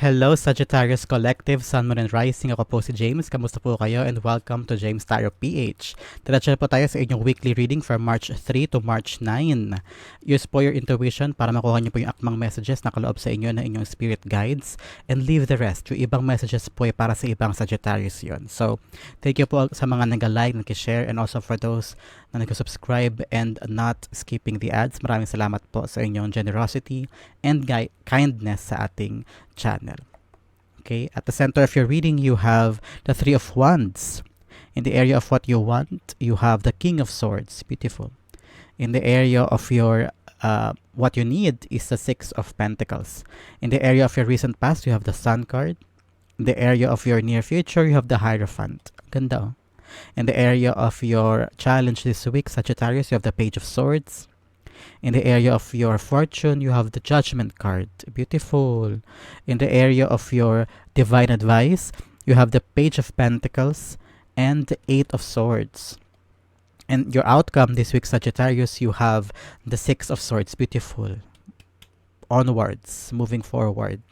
Hello Sagittarius Collective, Sun, Moon, and Rising. Ako po si James. Kamusta po kayo? And welcome to James Tarot PH. Diretso po tayo sa inyong weekly reading from March 3 to March 9. Use po your intuition para makuha niyo po yung akmang messages na kaloob sa inyo ng inyong spirit guides and leave the rest. Yung ibang messages po ay para sa ibang Sagittarius yon. So, thank you po sa mga nag-like, nag-share, and also for those na nag-subscribe and not skipping the ads. Maraming salamat po sa inyong generosity and kindness sa ating channel. Okay, at the center of your reading, you have the Three of Wands. In the area of what you want, you have the King of Swords. Beautiful. In the area of your uh, what you need is the Six of Pentacles. In the area of your recent past, you have the Sun card. In the area of your near future, you have the Hierophant. Ganda. oh. In the area of your challenge this week, Sagittarius, you have the Page of Swords. In the area of your fortune, you have the Judgment card. Beautiful. In the area of your divine advice, you have the Page of Pentacles and the Eight of Swords. And your outcome this week, Sagittarius, you have the Six of Swords. Beautiful. Onwards, moving forward.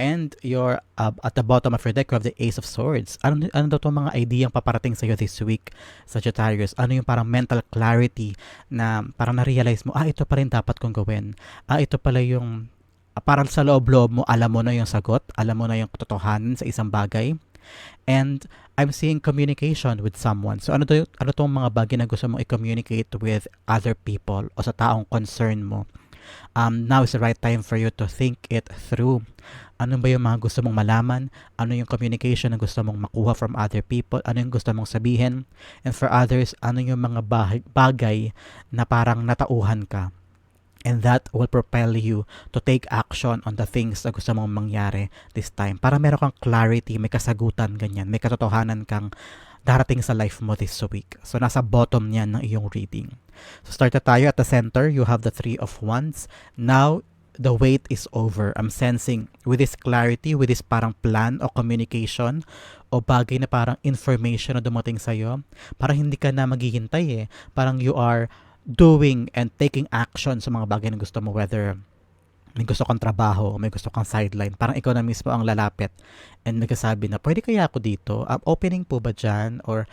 And your uh, at the bottom of your deck, you have the Ace of Swords. Ano, ano daw itong mga ideyang paparating sa'yo this week, Sagittarius? Ano yung parang mental clarity na parang na-realize mo, ah, ito pa rin dapat kong gawin. Ah, ito pala yung, ah, parang sa loob-loob mo, alam mo na yung sagot, alam mo na yung katotohanan sa isang bagay. And I'm seeing communication with someone. So ano to, ano tong mga bagay na gusto mong i-communicate with other people o sa taong concern mo? Um, now is the right time for you to think it through. Ano ba yung mga gusto mong malaman? Ano yung communication na gusto mong makuha from other people? Ano yung gusto mong sabihin? And for others, ano yung mga bagay na parang natauhan ka? And that will propel you to take action on the things na gusto mong mangyari this time. Para meron kang clarity, may kasagutan, ganyan. May katotohanan kang darating sa life mo this week. So, nasa bottom niyan ng iyong reading. So, start tayo. At the center, you have the Three of Wands. Now, the wait is over. I'm sensing with this clarity, with this parang plan o communication o bagay na parang information na dumating sa'yo, parang hindi ka na maghihintay eh. Parang you are doing and taking action sa mga bagay na gusto mo, whether may gusto kang trabaho o may gusto kang sideline. Parang ikaw na mismo ang lalapit and nagsasabi na, pwede kaya ako dito? Um, opening po ba dyan? Or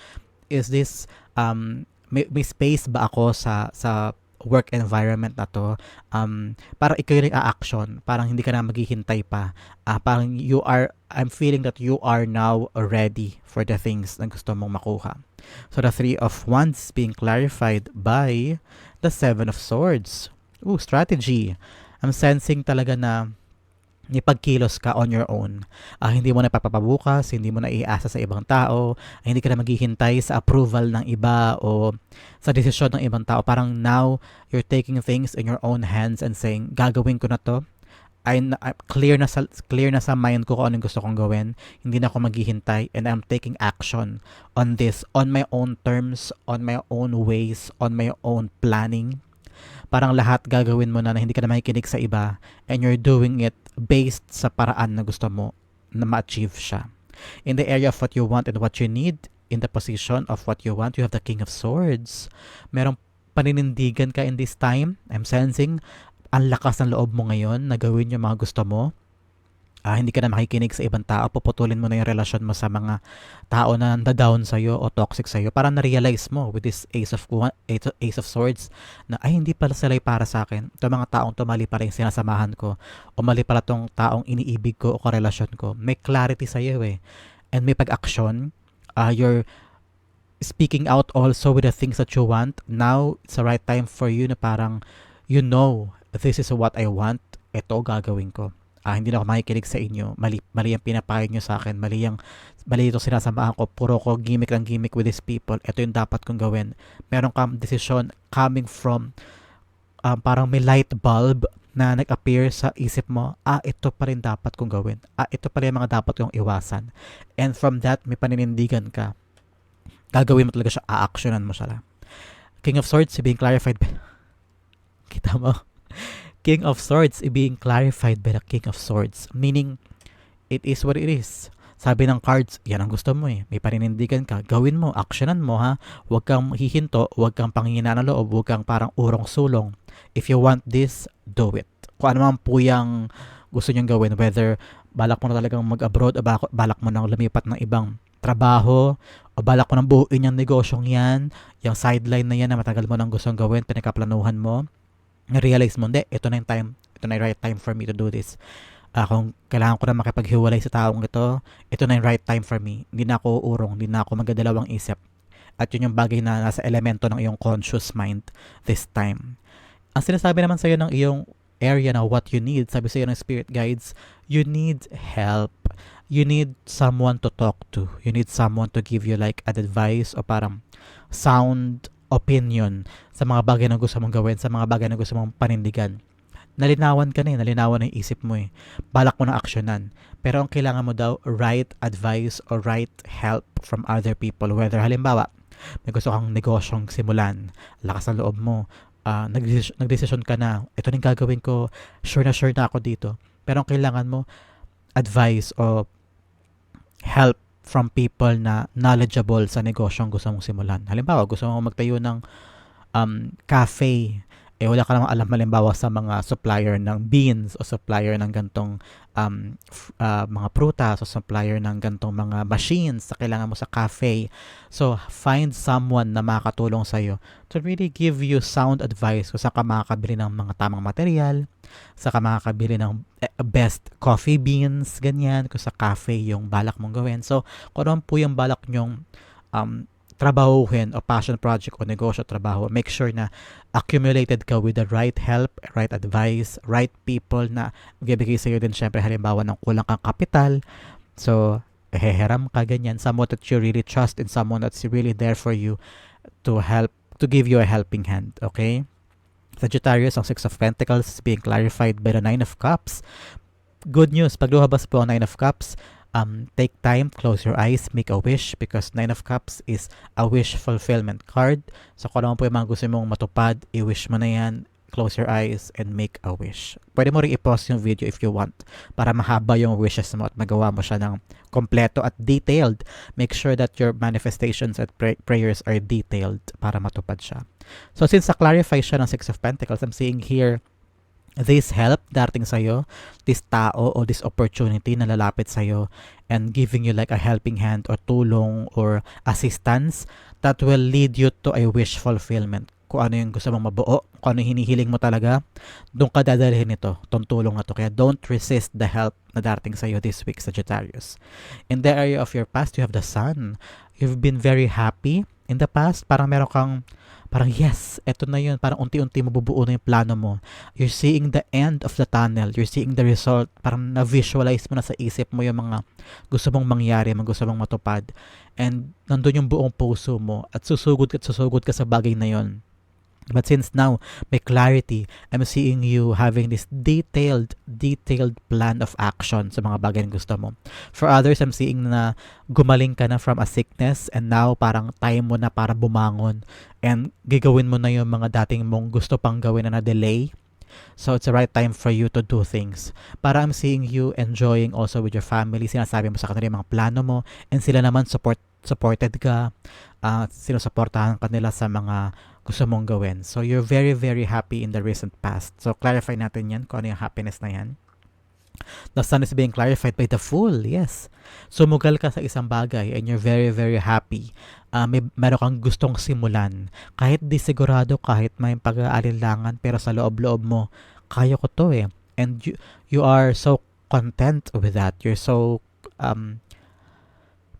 is this, um, may, may space ba ako sa, sa work environment na to um parang ikaw yung a-action parang hindi ka na maghihintay pa. Ah, parang you are I'm feeling that you are now ready for the things na gusto mong makuha. So the three of wands being clarified by the seven of swords. Ooh, strategy. I'm sensing talaga na may pagkilos ka on your own. Ah, hindi mo na papapabukas, hindi mo na iasa sa ibang tao, ah, hindi ka na maghihintay sa approval ng iba o sa desisyon ng ibang tao. Parang now, you're taking things in your own hands and saying, gagawin ko na to. I, I clear na sa clear na sa mind ko kung anong gusto kong gawin. Hindi na ako maghihintay and I'm taking action on this on my own terms, on my own ways, on my own planning parang lahat gagawin mo na na hindi ka na makikinig sa iba and you're doing it based sa paraan na gusto mo na ma-achieve siya. In the area of what you want and what you need, in the position of what you want, you have the King of Swords. Merong paninindigan ka in this time. I'm sensing ang lakas ng loob mo ngayon na gawin yung mga gusto mo. Ah, hindi ka na makikinig sa ibang tao, puputulin mo na yung relasyon mo sa mga tao na nanda-down sa'yo o toxic sa'yo. Para na-realize mo with this Ace of, Ace of, Swords na ay hindi pala sila para sa akin. Ito mga taong tumali pala yung sinasamahan ko o mali pala tong taong iniibig ko o karelasyon ko. May clarity sa'yo eh. And may pag-action. Uh, you're speaking out also with the things that you want. Now, it's the right time for you na parang you know this is what I want. Ito gagawin ko ah, hindi na ako makikinig sa inyo, mali, mali ang pinapayag nyo sa akin, mali yung, mali ito sinasamahan ko, puro ko gimmick lang gimmick with these people, ito yung dapat kong gawin. Meron kang decision coming from, um, parang may light bulb na nag-appear sa isip mo, ah, ito pa rin dapat kong gawin. Ah, ito pa rin mga dapat kong iwasan. And from that, may paninindigan ka. Gagawin mo talaga siya, a-actionan mo siya. King of Swords, being clarified. Kita mo? King of Swords being clarified by the King of Swords. Meaning, it is what it is. Sabi ng cards, yan ang gusto mo eh. May paninindigan ka. Gawin mo, actionan mo ha. Huwag kang hihinto, huwag kang pangingina ng loob, huwag kang parang urong sulong. If you want this, do it. Kung ano man po yung gusto nyong gawin. Whether balak mo na talagang mag-abroad o balak, mo nang lumipat ng ibang trabaho o balak mo nang buuin yung negosyong yan, yung sideline na yan na matagal mo nang gustong gawin, pinakaplanuhan mo, na-realize mo, hindi, ito na yung time, ito na yung right time for me to do this. Uh, kung kailangan ko na makipaghiwalay sa taong ito, ito na yung right time for me. Hindi na ako urong, hindi na ako magdadalawang isip. At yun yung bagay na nasa elemento ng iyong conscious mind this time. Ang sinasabi naman sa'yo ng iyong area na what you need, sabi sa'yo ng spirit guides, you need help. You need someone to talk to. You need someone to give you like an advice o parang sound opinion sa mga bagay na gusto mong gawin, sa mga bagay na gusto mong panindigan nalinawan ka na eh, nalinawan ang isip mo eh. Balak mo na aksyonan. Pero ang kailangan mo daw, right advice or right help from other people. Whether halimbawa, may gusto kang negosyong simulan, lakas ng loob mo, uh, nagdesisyon ka na, ito na gagawin ko, sure na sure na ako dito. Pero ang kailangan mo, advice o help from people na knowledgeable sa negosyong gusto mong simulan. Halimbawa, gusto mong magtayo ng um, cafe eh wala ka namang alam malimbawa sa mga supplier ng beans o supplier ng gantong um, uh, mga prutas o supplier ng gantong mga machines na kailangan mo sa cafe. So, find someone na makakatulong sa iyo to really give you sound advice kung saan ka makakabili ng mga tamang material, sa ka makakabili ng eh, best coffee beans, ganyan, kung sa cafe yung balak mong gawin. So, kung ano po yung balak nyong um, trabahuhin o passion project o negosyo trabaho, make sure na accumulated ka with the right help, right advice, right people na magbibigay sa iyo din syempre halimbawa ng kulang kang kapital. So, heheram ka ganyan. Someone that you really trust and someone that's really there for you to help, to give you a helping hand. Okay? Sagittarius, ang Six of Pentacles is being clarified by the Nine of Cups. Good news, pag lumabas po ang Nine of Cups, um, take time, close your eyes, make a wish because Nine of Cups is a wish fulfillment card. So kung ano po yung mga gusto mong matupad, i-wish mo na yan, close your eyes and make a wish. Pwede mo rin i-pause yung video if you want para mahaba yung wishes mo at magawa mo siya ng kompleto at detailed. Make sure that your manifestations at pray- prayers are detailed para matupad siya. So since na-clarify siya ng Six of Pentacles, I'm seeing here this help dating sa'yo, this tao o this opportunity na lalapit sa'yo and giving you like a helping hand or tulong or assistance that will lead you to a wish fulfillment. Kung ano yung gusto mong mabuo, kung ano yung hinihiling mo talaga, doon ka dadalhin ito, tong tulong na to. Kaya don't resist the help na darating sa'yo this week, Sagittarius. In the area of your past, you have the sun. You've been very happy in the past. Parang meron kang parang yes, eto na yun. Parang unti-unti mabubuo na yung plano mo. You're seeing the end of the tunnel. You're seeing the result. Parang na-visualize mo na sa isip mo yung mga gusto mong mangyari, mga gusto mong matupad. And nandun yung buong puso mo at susugod at susugod ka sa bagay na yon But since now, may clarity, I'm seeing you having this detailed, detailed plan of action sa mga bagay na gusto mo. For others, I'm seeing na gumaling ka na from a sickness and now parang time mo na para bumangon and gigawin mo na yung mga dating mong gusto pang gawin na na-delay. So it's the right time for you to do things. Para I'm seeing you enjoying also with your family. Sinasabi mo sa kanila yung mga plano mo and sila naman support supported ka. Uh, sinusuportahan ka nila sa mga gusto mong gawin. So, you're very, very happy in the recent past. So, clarify natin yan kung ano yung happiness na yan. The sun is being clarified by the fool, yes. Sumugal ka sa isang bagay and you're very, very happy. Uh, may, meron kang gustong simulan. Kahit di sigurado, kahit may pag-aalinlangan, pero sa loob-loob mo, kaya ko to eh. And you, you are so content with that. You're so, um,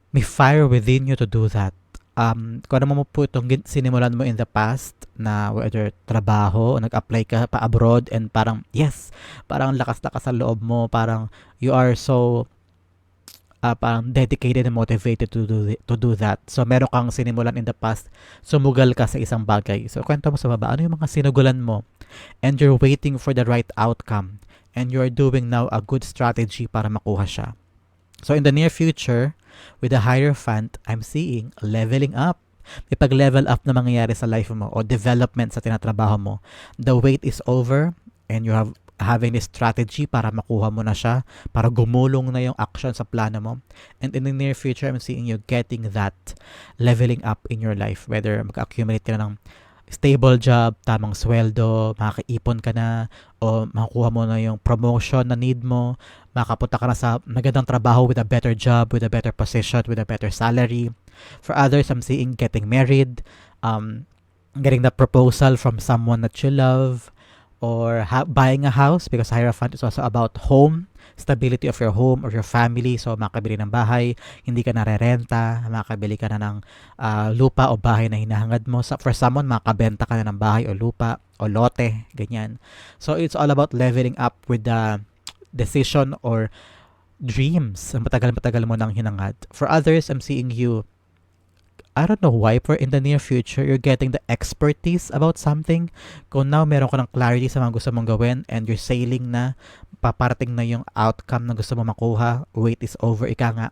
may fire within you to do that um, kung ano mo po itong sinimulan mo in the past na whether trabaho, nag-apply ka pa abroad and parang yes, parang lakas-lakas sa loob mo, parang you are so uh, parang dedicated and motivated to do to do that. So meron kang sinimulan in the past, sumugal ka sa isang bagay. So kwento mo sa baba, ano yung mga sinugulan mo? And you're waiting for the right outcome and you're doing now a good strategy para makuha siya. So in the near future, with higher fund, I'm seeing leveling up. May pag-level up na mangyayari sa life mo o development sa tinatrabaho mo. The wait is over and you have having this strategy para makuha mo na siya, para gumulong na yung action sa plano mo. And in the near future, I'm seeing you getting that leveling up in your life. Whether mag-accumulate ka na ng stable job, tamang sweldo, makakaipon ka na, o makukuha mo na yung promotion na need mo, makapunta ka na sa magandang trabaho with a better job, with a better position, with a better salary. For others, I'm seeing getting married, um, getting the proposal from someone that you love, or ha- buying a house because Hierophant is also about home stability of your home or your family. So, makabili ng bahay, hindi ka narerenta, makabili ka na ng uh, lupa o bahay na hinahangad mo. So, for someone, makabenta ka na ng bahay o lupa o lote, ganyan. So, it's all about leveling up with the decision or dreams. Matagal-matagal mo nang hinangad. For others, I'm seeing you I don't know why, but in the near future, you're getting the expertise about something. Kung now meron ka ng clarity sa mga gusto mong gawin and you're sailing na, paparating na yung outcome na gusto mo makuha, wait is over, ika nga.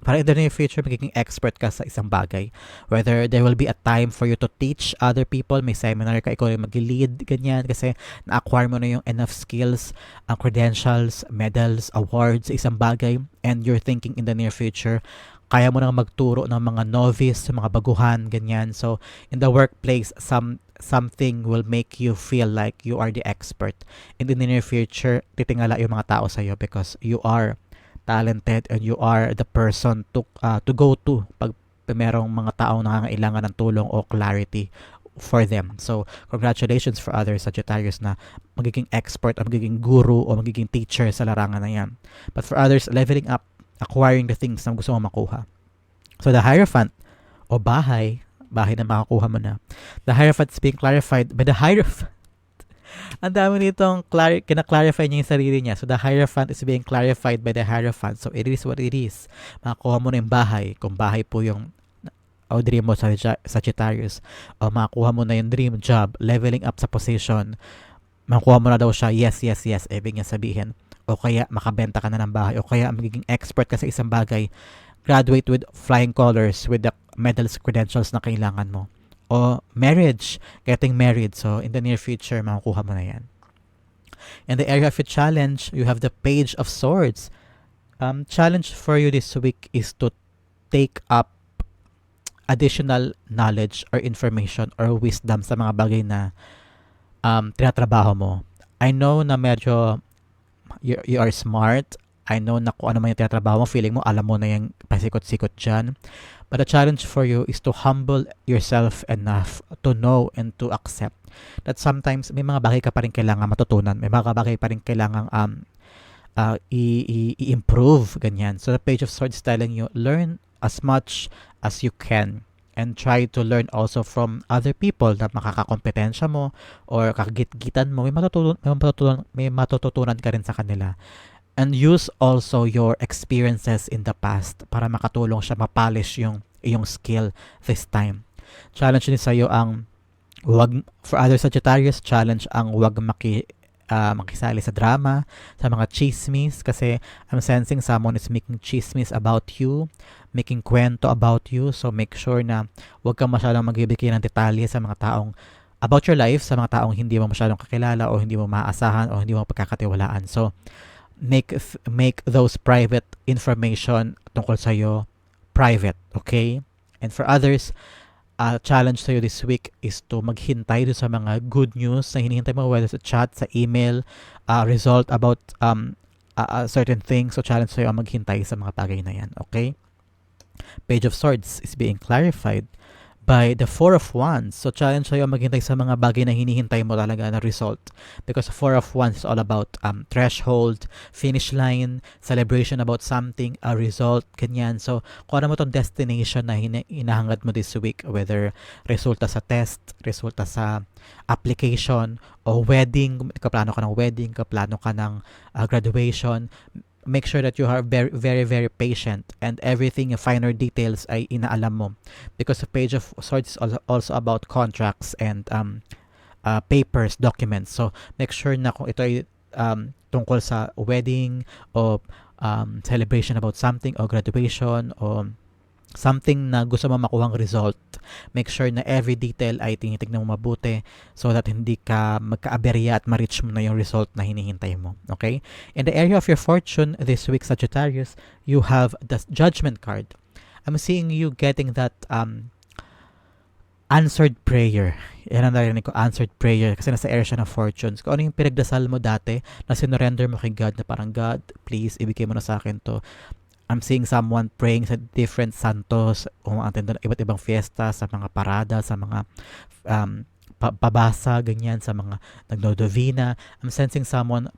Para in the near future, magiging expert ka sa isang bagay. Whether there will be a time for you to teach other people, may seminar ka, ikaw yung mag-lead, ganyan, kasi na-acquire mo na yung enough skills, ang credentials, medals, awards sa isang bagay, and you're thinking in the near future, kaya mo nang magturo ng mga novice, mga baguhan, ganyan. So, in the workplace, some something will make you feel like you are the expert. In the near future, titingala yung mga tao sa iyo because you are talented and you are the person to uh, to go to pag merong mga taong nangangailangan ng tulong o clarity for them. So, congratulations for other Sagittarius na magiging expert o magiging guru o magiging teacher sa larangan na yan. But for others, leveling up acquiring the things na gusto mo makuha. So the Hierophant o bahay, bahay na makakuha mo na. The Hierophant is being clarified by the Hierophant. Ang dami nitong clar- kina-clarify niya yung sarili niya. So the Hierophant is being clarified by the Hierophant. So it is what it is. Makakuha mo na yung bahay. Kung bahay po yung o dream mo sa Sagittarius o makakuha mo na yung dream job, leveling up sa position, makuha mo na daw siya, yes, yes, yes, ibig niya sabihin o kaya makabenta ka na ng bahay o kaya magiging expert ka sa isang bagay, graduate with flying colors with the medals credentials na kailangan mo. O marriage, getting married. So in the near future, makukuha mo na yan. In the area of your challenge, you have the Page of Swords. Um, challenge for you this week is to take up additional knowledge or information or wisdom sa mga bagay na um, tinatrabaho mo. I know na medyo you, you are smart. I know na kung ano man yung tinatrabaho mo, feeling mo, alam mo na yung pasikot-sikot dyan. But the challenge for you is to humble yourself enough to know and to accept that sometimes may mga bagay ka pa rin kailangan matutunan. May mga bagay pa rin kailangan um, uh, i- i- improve ganyan. So the Page of Swords telling you, learn as much as you can and try to learn also from other people na makakakompetensya mo or kakagit-gitan mo, may matutunan, may matutunan, may matututunan ka rin sa kanila. And use also your experiences in the past para makatulong siya mapolish yung iyong skill this time. Challenge din sa iyo ang wag for other Sagittarius challenge ang wag maki uh, makisali sa drama, sa mga chismis kasi I'm sensing someone is making chismis about you making kwento about you. So make sure na huwag kang masyadong magbibigay ng detalye sa mga taong about your life, sa mga taong hindi mo masyadong kakilala o hindi mo maaasahan o hindi mo pagkakatiwalaan. So make make those private information tungkol sa iyo private, okay? And for others, uh, challenge sa'yo this week is to maghintay sa mga good news na hinihintay mo whether sa chat, sa email, uh, result about um, uh, certain things. So challenge sa'yo ang maghintay sa mga bagay na yan. Okay? Page of Swords is being clarified by the Four of Wands. So challenge sa'yo maghintay sa mga bagay na hinihintay mo talaga na result. Because Four of Wands is all about um, threshold, finish line, celebration about something, a result, ganyan. So kung ano mo tong destination na hina- hinahangad mo this week, whether resulta sa test, resulta sa application, o wedding, kaplano ka ng wedding, kaplano ka ng uh, graduation, make sure that you are very very very patient and everything finer details ay inaalam mo. Because the page of swords is also about contracts and um uh, papers documents. So make sure na kung ito ay um, tungkol sa wedding o um, celebration about something o graduation o something na gusto mo makuhang result, make sure na every detail ay tinitignan mo mabuti so that hindi ka magka-aberya at ma-reach mo na yung result na hinihintay mo. Okay? In the area of your fortune this week, Sagittarius, you have the judgment card. I'm seeing you getting that um, answered prayer. Yan ang narinig ko, answered prayer. Kasi nasa area siya ng fortunes. Kung ano yung pinagdasal mo dati, na sinurrender mo kay God, na parang, God, please, ibigay mo na sa akin to. I'm seeing someone praying sa different santos, umattend na iba't ibang fiesta, sa mga parada, sa mga um, pa- pabasa, ganyan, sa mga nagdodovina. I'm sensing someone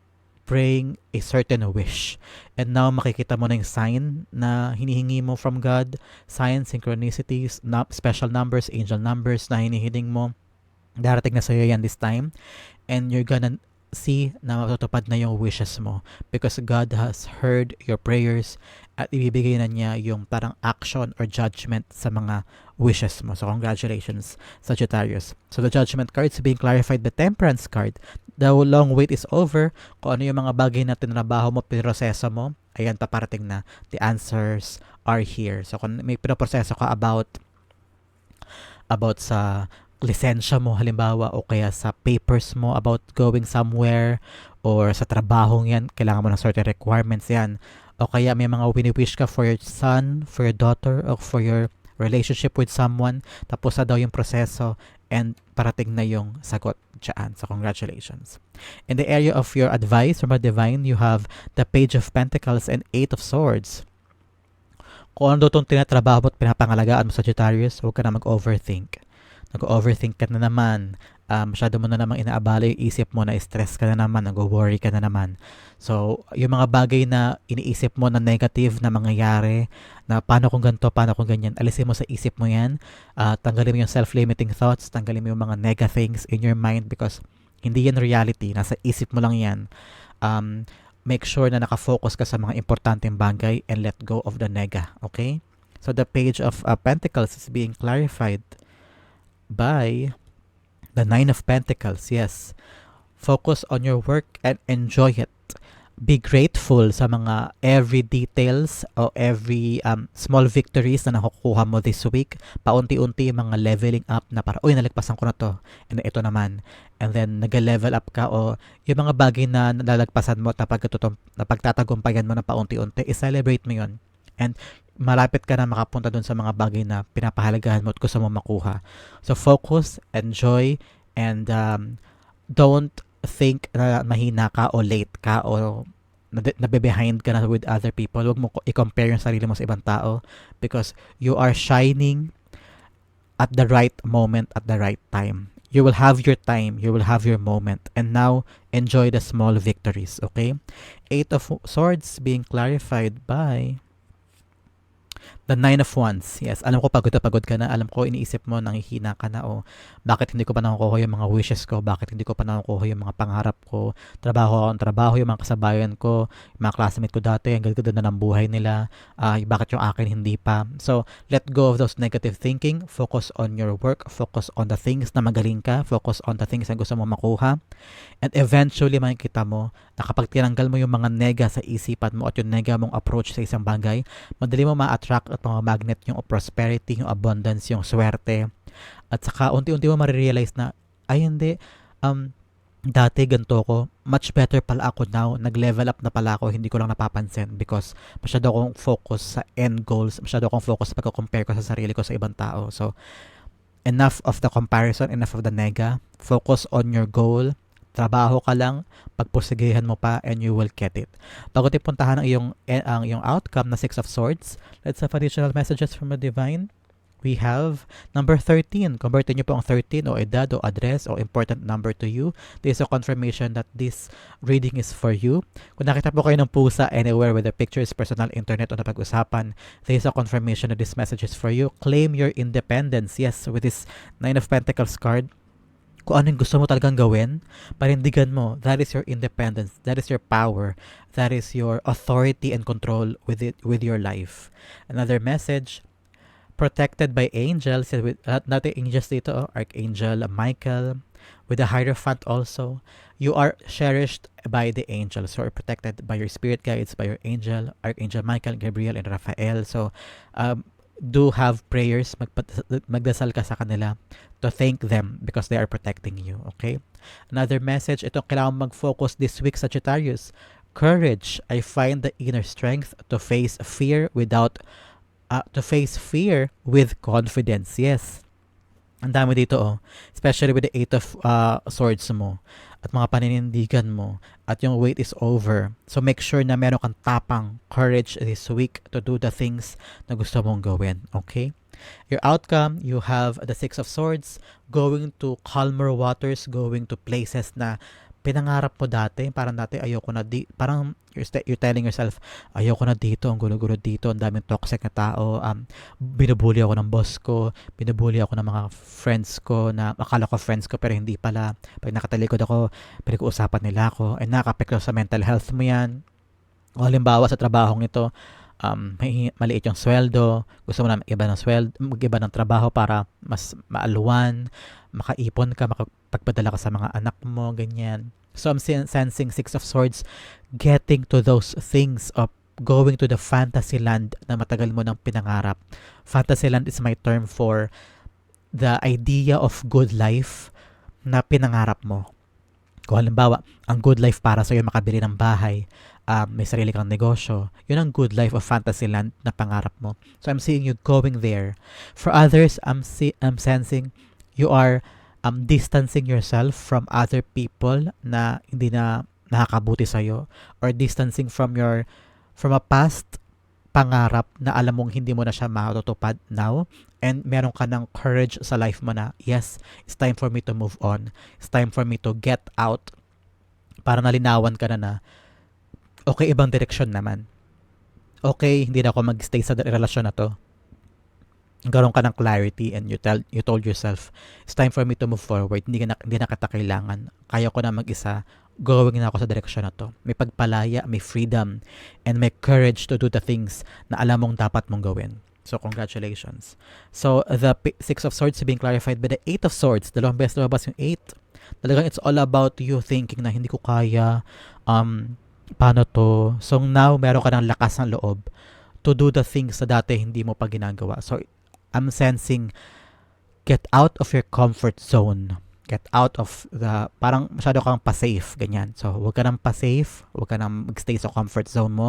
praying a certain wish. And now makikita mo na yung sign na hinihingi mo from God, signs, synchronicities, special numbers, angel numbers na hinihiling mo. Darating na sa'yo yan this time. And you're gonna see na matutupad na yung wishes mo because God has heard your prayers at ibibigay na niya yung parang action or judgment sa mga wishes mo. So congratulations, Sagittarius. So the judgment card is being clarified. The temperance card, the long wait is over. Kung ano yung mga bagay na tinrabaho mo, pinoproseso mo, ayan, paparating na. The answers are here. So kung may pinoproseso ka about about sa lisensya mo halimbawa o kaya sa papers mo about going somewhere or sa trabahong yan, kailangan mo ng certain requirements yan. O kaya may mga wini-wish ka for your son, for your daughter, or for your relationship with someone. Tapos na daw yung proseso and parating na yung sagot dyan. So congratulations. In the area of your advice from a divine, you have the Page of Pentacles and Eight of Swords. Kung ano itong tinatrabaho at pinapangalagaan mo Sagittarius, huwag ka na mag-overthink nag-overthink ka na naman, um, masyado mo na namang inaabala yung isip mo, na stress ka na naman, nag-worry ka na naman. So, yung mga bagay na iniisip mo na negative na mangyayari, na paano kung ganito, paano kung ganyan, alisin mo sa isip mo yan, uh, tanggalin mo yung self-limiting thoughts, tanggalin mo yung mga nega things in your mind because hindi yan reality, nasa isip mo lang yan. Um, make sure na nakafocus ka sa mga importanteng bagay and let go of the nega, okay? So the page of uh, Pentacles is being clarified by the Nine of Pentacles. Yes. Focus on your work and enjoy it. Be grateful sa mga every details o every um, small victories na nakukuha mo this week. Paunti-unti mga leveling up na para, uy, nalagpasan ko na to. And ito naman. And then, nag-level up ka o yung mga bagay na nalalagpasan mo at napagtatagumpayan mo na paunti-unti, i-celebrate mo yun. And malapit ka na makapunta dun sa mga bagay na pinapahalagahan mo at gusto mo makuha. So focus, enjoy, and um, don't think na mahina ka o late ka o nabe-behind ka na with other people. Huwag mo i-compare yung sarili mo sa ibang tao because you are shining at the right moment at the right time. You will have your time, you will have your moment, and now enjoy the small victories, okay? Eight of Swords being clarified by The Nine of Wands. Yes, alam ko pagod na pagod ka na. Alam ko iniisip mo, nangihina ka na o bakit hindi ko pa nakukuha yung mga wishes ko? Bakit hindi ko pa nakukuha yung mga pangarap ko? Trabaho ako trabaho, yung mga kasabayan ko, yung mga classmate ko dati, ang ganda na ng buhay nila. Uh, bakit yung akin hindi pa? So, let go of those negative thinking. Focus on your work. Focus on the things na magaling ka. Focus on the things na gusto mo makuha. And eventually, makikita mo na kapag tinanggal mo yung mga nega sa isipan mo at yung nega mong approach sa isang bagay, madali mo ma-attract at mga magnet yung prosperity, yung abundance, yung swerte. At saka unti-unti mo marirealize na, ay hindi, um, dati ganito ko, much better pala ako now, nag-level up na pala ako, hindi ko lang napapansin because masyado akong focus sa end goals, masyado akong focus sa pagko-compare ko sa sarili ko sa ibang tao. So, enough of the comparison, enough of the nega, focus on your goal, trabaho ka lang, pagpursigihan mo pa and you will get it. Bago puntahan ang iyong, eh, ang iyong outcome na Six of Swords, let's have additional messages from the Divine. We have number 13. Convertin nyo po ang 13 o edad o address o important number to you. This is a confirmation that this reading is for you. Kung nakita po kayo ng pusa anywhere whether pictures, personal, internet o napag-usapan, this is a confirmation that this message is for you. Claim your independence. Yes, with this Nine of Pentacles card, kung ano yung gusto mo talagang gawin, panindigan mo. That is your independence. That is your power. That is your authority and control with it with your life. Another message, protected by angels. With, uh, not the angels dito, oh, Archangel Michael, with the Hierophant also. You are cherished by the angels. So, are protected by your spirit guides, by your angel, Archangel Michael, Gabriel, and Raphael. So, um, do have prayers, magdasal ka sa kanila to thank them because they are protecting you. Okay? Another message, ito kailangan mag-focus this week, Sagittarius. Courage. I find the inner strength to face fear without, uh, to face fear with confidence. Yes. Ang dami dito oh. Especially with the eight of uh, swords mo at mga paninindigan mo at yung wait is over. So make sure na meron kang tapang courage this week to do the things na gusto mong gawin. Okay? Your outcome, you have the Six of Swords, going to calmer waters, going to places na pinangarap mo dati, parang dati ayoko na di, parang you're, you're telling yourself, ayoko na dito, ang gulo-gulo dito, ang daming toxic na tao, um, binubuli ako ng boss ko, binubuli ako ng mga friends ko na akala ko friends ko pero hindi pala. Pag nakatalikod ako, pinag-uusapan nila ako, and nakapekto sa mental health mo yan. O halimbawa sa trabahong ito, um, maliit yung sweldo, gusto mo na mag-iba ng sweldo, mag-iba ng trabaho para mas maaluan, makaipon ka, makapagpadala ka sa mga anak mo, ganyan. So I'm sen- sensing Six of Swords getting to those things of going to the fantasy land na matagal mo nang pinangarap. Fantasy land is my term for the idea of good life na pinangarap mo. Kung halimbawa, ang good life para sa'yo makabili ng bahay, um, may sarili kang negosyo, yun ang good life of fantasy land na pangarap mo. So I'm seeing you going there. For others, I'm, see, I'm sensing you are um, distancing yourself from other people na hindi na nakakabuti sa'yo or distancing from your from a past pangarap na alam mong hindi mo na siya matutupad now and meron ka ng courage sa life mo na yes, it's time for me to move on. It's time for me to get out para nalinawan ka na na okay, ibang direksyon naman. Okay, hindi na ako mag-stay sa relasyon na to. Nagkaroon ka ng clarity and you tell you told yourself it's time for me to move forward. Hindi na hindi na kita kailangan. Kaya ko na mag-isa. Going na ako sa direksyon na to. May pagpalaya may freedom and may courage to do the things na alam mong dapat mong gawin. So congratulations. So the six of swords being clarified by the eight of swords. Dalawang beses lumabas yung eight. Talagang it's all about you thinking na hindi ko kaya. Um paano to so now meron ka ng lakas ng loob to do the things na dati hindi mo pa ginagawa so I'm sensing get out of your comfort zone. Get out of the, parang masyado kang pa-safe, ganyan. So, huwag ka nang pa-safe, huwag ka nang magstay sa comfort zone mo.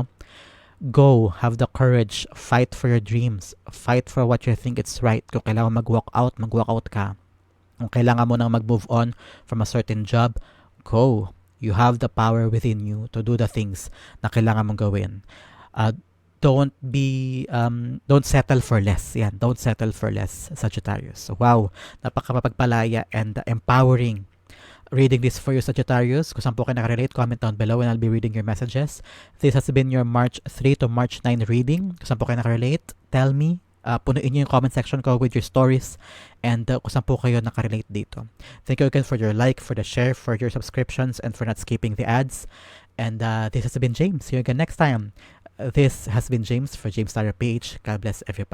Go, have the courage, fight for your dreams, fight for what you think it's right. Kung kailangan mag-walk out, mag-walk out ka. Kung kailangan mo nang mag-move on from a certain job, go. You have the power within you to do the things na kailangan mong gawin. Uh, don't be um don't settle for less. Yan, don't settle for less, Sagittarius. So, wow, napakapagpalaya and empowering reading this for you, Sagittarius. Kung saan po kayo nakarelate, comment down below and I'll be reading your messages. This has been your March 3 to March 9 reading. Kung saan po kayo nakarelate, tell me. Uh, punuin niyo yung comment section ko with your stories and uh, kung saan po kayo nakarelate dito. Thank you again for your like, for the share, for your subscriptions, and for not skipping the ads. And uh, this has been James. See you again next time. This has been James for James Tyler Page. God bless everybody.